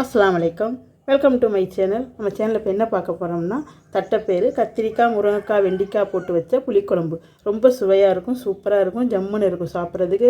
அஸ்லாம் வலைக்கம். Welcome to my channel நம்ம சேனலில் இப்போ என்ன பார்க்க போகிறோம்னா தட்டைப்பேர் கத்திரிக்காய் முருங்கைக்காய் வெண்டிக்காய் போட்டு வச்ச புளிக்குழம்பு. ரொம்ப சுவையாக இருக்கும் சூப்பராக இருக்கும். ஜம்முன்னு இருக்கும் சாப்பிட்றதுக்கு.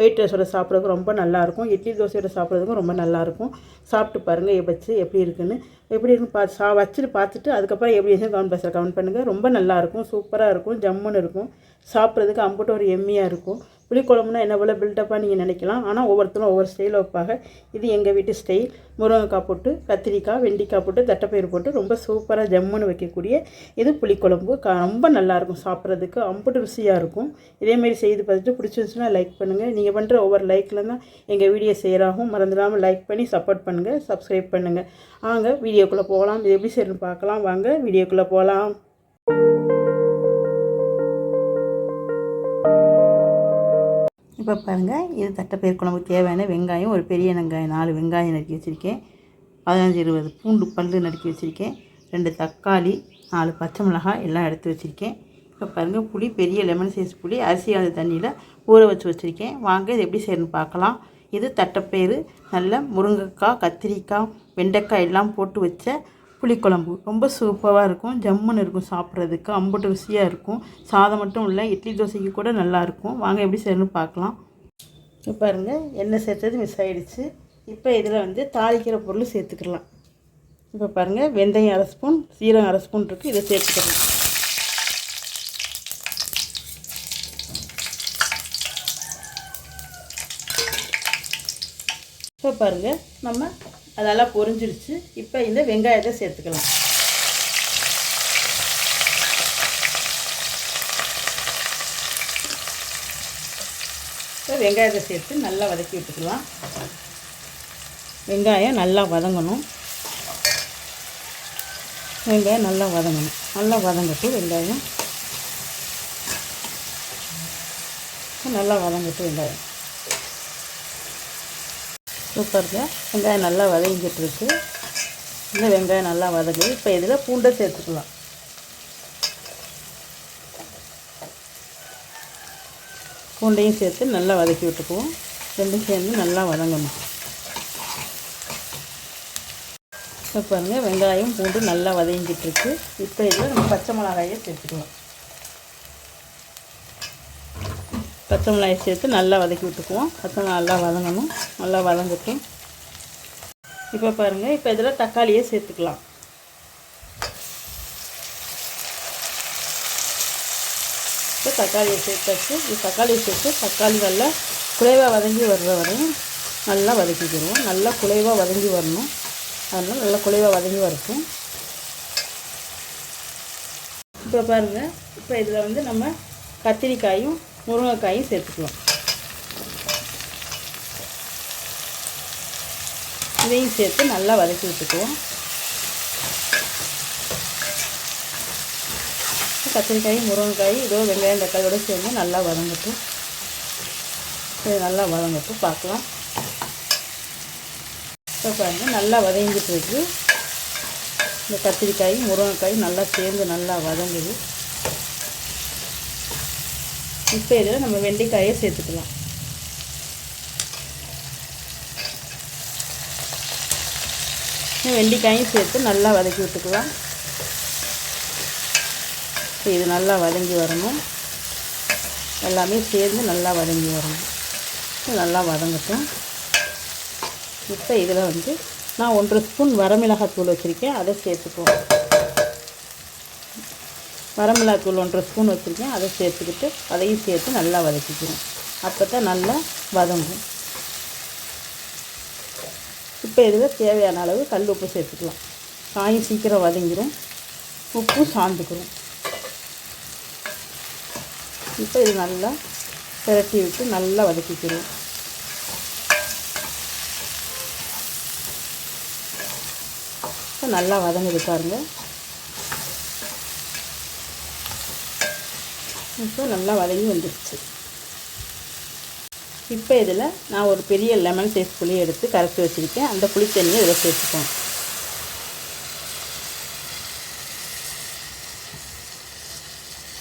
ஒயிட் ரைஸோட சாப்பிட்றதுக்கு ரொம்ப நல்லாயிருக்கும் இட்லி தோசையோட சாப்பிட்றதுக்கும் ரொம்ப நல்லாயிருக்கும் சாப்பிட்டு பாருங்கள் வச்சு எப்படி இருக்குன்னு. எப்படி இருக்குன்னு பார்த்து சா வச்சுட்டு பார்த்துட்டு அதுக்கப்புறம் எப்படி இருந்துச்சு கவுண்ட் பாக்ஸில் கவுண்ட் பண்ணுங்கள் ரொம்ப நல்லாயிருக்கும் சூப்பராக இருக்கும் ஜம்முன்னு இருக்கும். சாப்பிட்றதுக்கு அம்புட்டு ஒரு எம்மியாக இருக்கும். புளிக்குழம்புனா என்ன போல் பில்டப்பாக நீங்கள் நினைக்கலாம். ஆனால் ஒவ்வொருத்தரும் ஒவ்வொரு ஸ்டைலில் வைப்பாங்க. இது எங்கள் வீட்டு ஸ்டைல் முருங்கைக்காய் போட்டு கத்திரிக்காய் வெண்டிக்காய் போட்டு தட்டைப்பயிறு போட்டு ரொம்ப சூப்பராக ஜம்முன்னு வைக்கக்கூடிய இது புளிக்குழம்பு. க ரொம்ப நல்லாயிருக்கும் சாப்பிட்றதுக்கு. அம்புட்டு ருசியாக இருக்கும். இதேமாரி செய்து பார்த்துட்டு பிடிச்சிருந்துச்சுன்னா லைக் பண்ணுங்கள் நீங்கள் பண்ணுற ஒவ்வொரு லைக்கில் தான் எங்கள் வீடியோ செய்கிறாகும் மறந்துடாமல் லைக் பண்ணி சப்போர்ட் பண்ணுங்கள் சப்ஸ்கிரைப் பண்ணுங்கள் வாங்க வீடியோக்குள்ளே போகலாம். இது எப்படி செய்யணும்னு பார்க்கலாம். வாங்க வீடியோக்குள்ளே போகலாம். இப்போ பாருங்கள் இது தட்டைப்பயிர் குழம்புக்கு தேவையான வெங்காயம் ஒரு பெரிய வெங்காயம் நாலு வெங்காயம் நறுக்கி வச்சுருக்கேன். பதினஞ்சு இருபது பூண்டு பல்லு நறுக்கி வச்சுருக்கேன். ரெண்டு தக்காளி நாலு பச்சை மிளகாய் எல்லாம் எடுத்து வச்சுருக்கேன். இப்போ பாருங்கள் புளி பெரிய லெமன் சைஸ் புளி அரிசி அந்த தண்ணியில் ஊற வச்சு வச்சுருக்கேன். வாங்க இது எப்படி செய்யணும்னு பார்க்கலாம். இது தட்டைப்பயிறு நல்ல முருங்கைக்காய் கத்திரிக்காய் வெண்டைக்காய் எல்லாம் போட்டு வச்ச புளிக்குழம்பு. ரொம்ப சூப்பராக இருக்கும். ஜம்முன்னு இருக்கும் சாப்பிட்றதுக்கு. அம்புட்டு ருசியாக இருக்கும். சாதம் மட்டும் இல்லை இட்லி தோசைக்கு கூட நல்லாயிருக்கும் வாங்க எப்படி செய்யணும்னு பார்க்கலாம். இப்போ பாருங்கள் எண்ணெய் சேர்த்தது மிஸ் ஆகிடுச்சு இப்போ இதில் வந்து தாளிக்கிற பொருள் சேர்த்துக்கலாம். இப்போ பாருங்கள் வெந்தயம் அரை ஸ்பூன் சீரகம் அரை ஸ்பூன் இருக்குது இதை சேர்த்துக்கலாம். இப்போ பாருங்கள் நம்ம அதெல்லாம் பொரிஞ்சிருச்சு. இப்போ இந்த வெங்காயத்தை சேர்த்துக்கலாம். இப்போ வெங்காயத்தை சேர்த்து நல்லா வதக்கி விட்டுக்கலாம். வெங்காயம் நல்லா வதங்கணும். வெங்காயம் நல்லா வதங்கணும். நல்லா வதங்கட்டும் வெங்காயம். நல்லா வதங்கட்டும் வெங்காயம். சூப்பருங்க. வெங்காயம் நல்லா வதங்கிட்டுருக்கு. இந்த வெங்காயம் நல்லா வதங்குது இப்போ இதில் பூண்டை சேர்த்துக்கலாம். பூண்டையும் சேர்த்து நல்லா வதக்கி விட்டுக்குவோம். ரெண்டும் சேர்ந்து நல்லா வதங்கணும். இப்போ பாருங்கள் வெங்காயம் பூண்டு நல்லா வதங்கிட்டுருக்கு. இப்போ இதில் நம்ம பச்சை மிளகாயை சேர்த்துக்கலாம். பச்சை மிளகாய் சேர்த்து நல்லா வதக்கி விட்டுக்குவோம். பச்சை நல்லா வதங்கணும். நல்லா வதங்கட்டும் இப்போ பாருங்கள் இப்போ இதில் தக்காளியே சேர்த்துக்கலாம். இப்போ தக்காளியை சேர்த்தாச்சு. இது தக்காளியை சேர்த்து தக்காளி நல்லா குலைவாக வதங்கி வர்ற வரையும் நல்லா வதக்கிக்கிடுவோம் நல்லா குலைவாக வதங்கி வரணும். அதனால் நல்லா குலைவாக வதங்கி வரட்டும். இப்போ பாருங்கள் இப்போ இதில் வந்து நம்ம கத்திரிக்காயும் முருங்கைக்காயும் சேர்த்துக்கலாம். இதையும் சேர்த்து நல்லா வதக்கி விட்டுக்குவோம். கத்திரிக்காயும் முருங்கைக்காய் இதோ வெங்காயம் தக்காளியோட சேர்ந்து நல்லா வதங்கட்டும். இது நல்லா வதங்கட்டும் பார்க்கலாம். இப்போ பாருங்கள் நல்லா வதங்கிட்டு இருக்கு. இந்த கத்திரிக்காயும் முருங்கைக்காயும் நல்லா சேர்ந்து நல்லா வதங்குது. இப்போ இதில் நம்ம வெண்டைக்காயை சேர்த்துக்கலாம். வெண்டைக்காயும் சேர்த்து நல்லா வதக்கி விட்டுக்கலாம். இப்போ இது நல்லா வதங்கி வரணும். எல்லாமே சேர்ந்து நல்லா வதங்கி வரணும். நல்லா வதங்கட்டும். இப்போ இதில் வந்து நான் ஒன்றரை ஸ்பூன் வரமிளகாத்தூள் வச்சுருக்கேன். அதை சேர்த்துக்குவோம். வரமிளகாத்தூள் ஒன்றரை ஸ்பூன் வச்சுருக்கேன். அதை சேர்த்துக்கிட்டு அதையும் சேர்த்து நல்லா வதக்கிக்கிறோம் அப்போ தான் நல்லா வதங்கும். இப்போ இதில் தேவையான அளவு கல் உப்பு சேர்த்துக்கலாம். காயும் சீக்கிரம் வதங்கிடும் உப்பு சாந்துக்கிறோம் இப்போ இது நல்லா பிரட்டி விட்டு நல்லா வதக்கிக்கிறோம் இப்போ நல்லா வதங்குது பாருங்கள் இப்போ நல்லா வதங்கி வந்துடுச்சு இப்போ இதில் நான் ஒரு பெரிய லெமன் சைஸ் புளி எடுத்து கரைச்சி வச்சுருக்கேன். அந்த புளி தண்ணியை இதில் சேர்த்துப்போம்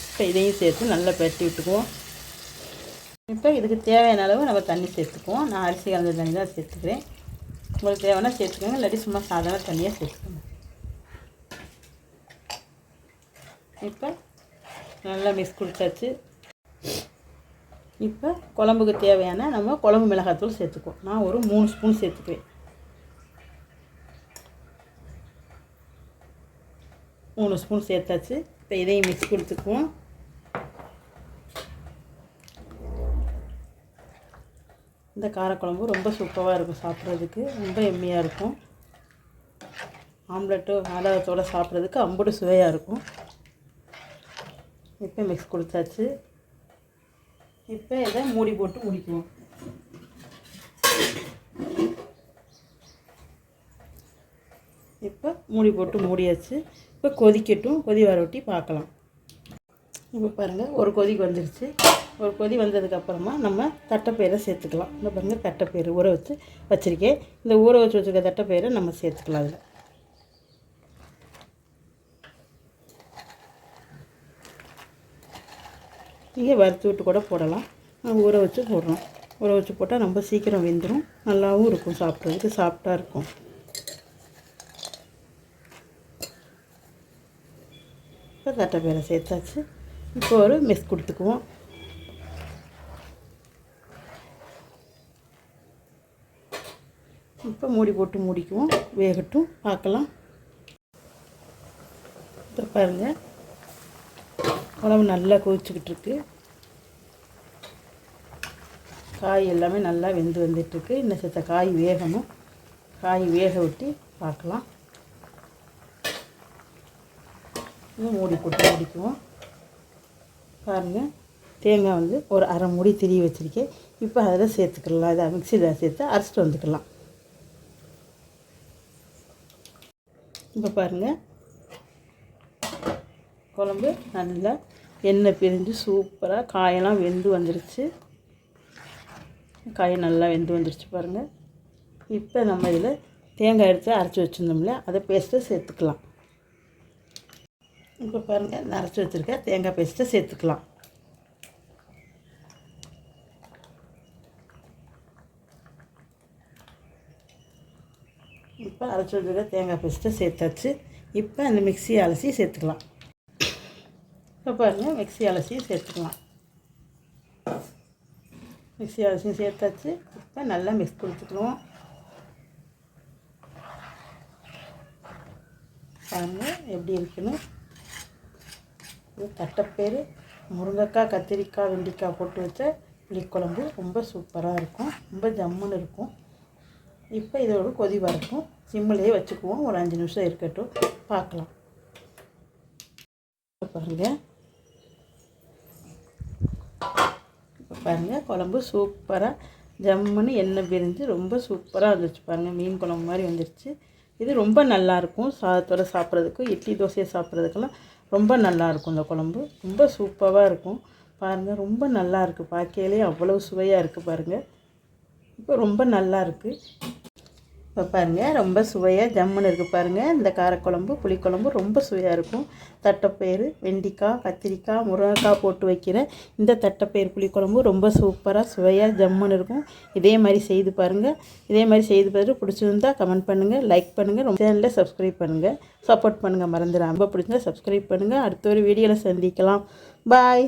இப்போ இதையும் சேர்த்து நல்லா பெட்டி விட்டுக்குவோம். இப்போ இதுக்கு தேவையான அளவு நம்ம தண்ணி சேர்த்துக்குவோம். நான் அரிசி கலந்த தண்ணி தான் சேர்த்துக்கிறேன். உங்களுக்கு தேவைன்னா சேர்த்துக்கோங்க. இல்லாட்டி சும்மா சாதாரண தண்ணியாக சேர்த்துக்கோங்க. இப்போ நல்லா மிக்ஸ் கொடுத்தாச்சு. இப்போ குழம்புக்கு தேவையான நம்ம குழம்பு மிளகாத்தூள் சேர்த்துக்குவோம். நான் ஒரு மூணு ஸ்பூன் சேர்த்துக்குவேன். மூணு ஸ்பூன் சேர்த்தாச்சு. இப்போ இதையும் மிக்ஸ் கொடுத்துக்குவோம். இந்த காரக்குழம்பு ரொம்ப சூப்பராக இருக்கும் சாப்பிட்றதுக்கு. ரொம்ப எம்மியாக இருக்கும். ஆம்லெட்டு ஆதாரத்தோடு சாப்பிட்றதுக்கு அம்புடு சுவையாக இருக்கும். இப்போ மிக்ஸ் கொடுத்தாச்சு. இப்போ இதை மூடி போட்டு முடிக்குவோம் இப்போ மூடி போட்டு மூடியாச்சு. இப்போ கொதிக்கட்டும். கொதி வர ஒட்டி பார்க்கலாம். இப்போ பாருங்கள் ஒரு கொதி வந்துருச்சு ஒரு கொதி வந்ததுக்கப்புறமா நம்ம தட்டைப்பயிரை சேர்த்துக்கலாம். இந்த பாருங்கள் தட்டைப்பயிறு ஊற வச்சு வச்சுருக்கேன். இந்த ஊற வச்சு வச்சுருக்க தட்டைப்பயிரை நம்ம சேர்த்துக்கலாம் அதில். நீங்கள் வறுத்து விட்டு கூட போடலாம். ஊற வச்சு போடுறோம். ஊற வச்சு போட்டால் ரொம்ப சீக்கிரம் வெந்துடும் நல்லாவும் இருக்கும் சாப்பிட்றதுக்கு சாஃப்டாக இருக்கும். இப்போ தட்டை பேரை சேர்த்தாச்சு. இப்போ ஒரு மிஸ் கொடுத்துக்குவோம். இப்போ மூடி போட்டு மூடிக்குவோம். வேகட்டும். பார்க்கலாம். இப்போ பாருங்கள் குழம்பு நல்லா கொதிச்சுக்கிட்டு இருக்கு காய் எல்லாமே நல்லா வெந்து வந்துட்டுருக்கு. இன்னும் சேர்த்த காய் வேகணும். காய் வேக விட்டு பார்க்கலாம். இன்னும் மூடி போட்டு முடிக்குவோம். பாருங்கள் தேங்காய் வந்து ஒரு அரை மூடி திரி வச்சுருக்கேன். இப்போ அதில் சேர்த்துக்கலாம். இதை மிக்சியில் சேர்த்து அரைச்சிட்டு வந்துக்கலாம். இப்போ பாருங்கள் குழம்பு நல்லா எண்ணெய் பிரிஞ்சு சூப்பராக காயெல்லாம் வெந்து வந்துருச்சு. காய் நல்லா வெந்து வந்துருச்சு பாருங்கள் இப்போ நம்ம இதில் தேங்காய் எடுத்து அரைச்சி வச்சுருந்தோம்ல அதை பேஸ்ட்டை சேர்த்துக்கலாம். இப்போ பாருங்கள் நான் அரைச்சி வச்சுருக்க தேங்காய் பேஸ்ட்டை சேர்த்துக்கலாம். இப்போ அரைச்சி வச்சுருக்க தேங்காய் பேஸ்ட்டை சேர்த்தாச்சு. இப்போ அந்த மிக்சியை அலசி சேர்த்துக்கலாம். இப்போ பாருங்கள் மிக்ஸி அலசியும் சேர்த்துக்கலாம். மிக்ஸி அலசியும் சேர்த்தாச்சு. இப்போ நல்லா மிக்ஸ் கொடுத்துக்கலாம் பாருங்கள் எப்படி இருக்குன்னு. இது தட்டைப்பேர் முருங்கைக்காய் கத்திரிக்காய் வெண்டிக்காய் போட்டு வச்ச புளிக்குழம்பு ரொம்ப சூப்பராக இருக்கும். ரொம்ப ஜம்முன்னு இருக்கும். இப்போ இதோட கொதி வரட்டும். சிம்மிலேயே வச்சுக்குவோம். ஒரு அஞ்சு நிமிஷம் இருக்கட்டும். பார்க்கலாம். பாருங்கள் இப்போ பாருங்கள் குழம்பு சூப்பராக ஜம்முன்னு எண்ணெய் பிரிஞ்சு ரொம்ப சூப்பராக வந்துருச்சு பாருங்கள் மீன் குழம்பு மாதிரி வந்துருச்சு. இது ரொம்ப நல்லாயிருக்கும் சாதத்தோடு சாப்பிட்றதுக்கும் இட்லி தோசையை சாப்பிட்றதுக்கெல்லாம் ரொம்ப நல்லாயிருக்கும் இந்த குழம்பு. ரொம்ப சூப்பராக இருக்கும். பாருங்கள் ரொம்ப நல்லா இருக்குது பார்க்கையிலே அவ்வளோ சுவையாக இருக்குது பாருங்கள் இப்போ ரொம்ப நல்லா இருக்குது இப்போ பாருங்கள் ரொம்ப சுவையாக ஜம்முன்னு இருக்குது பாருங்கள் இந்த காரக்குழம்பு புளிக்குழம்பு ரொம்ப சுவையாக இருக்கும். தட்டைப்பயிறு வெண்டிக்காய் கத்திரிக்காய் முருங்கைக்காய் போட்டு வைக்கிற இந்த தட்டைப்பயிறு புளிக்குழம்பு ரொம்ப சூப்பராக சுவையாக ஜம்முன்னு இருக்கும். இதே மாதிரி செய்து பாருங்கள் இதே மாதிரி செய்து பார்த்துட்டு பிடிச்சிருந்தா கமெண்ட் பண்ணுங்கள் லைக் பண்ணுங்கள் ரொம்ப சேனலில் சப்ஸ்கிரைப் பண்ணுங்கள் சப்போர்ட் பண்ணுங்கள் மறந்துடாம. ரொம்ப பிடிச்சிருந்தா சப்ஸ்கிரைப் பண்ணுங்கள் அடுத்த ஒரு வீடியோவில் சந்திக்கலாம். பாய்.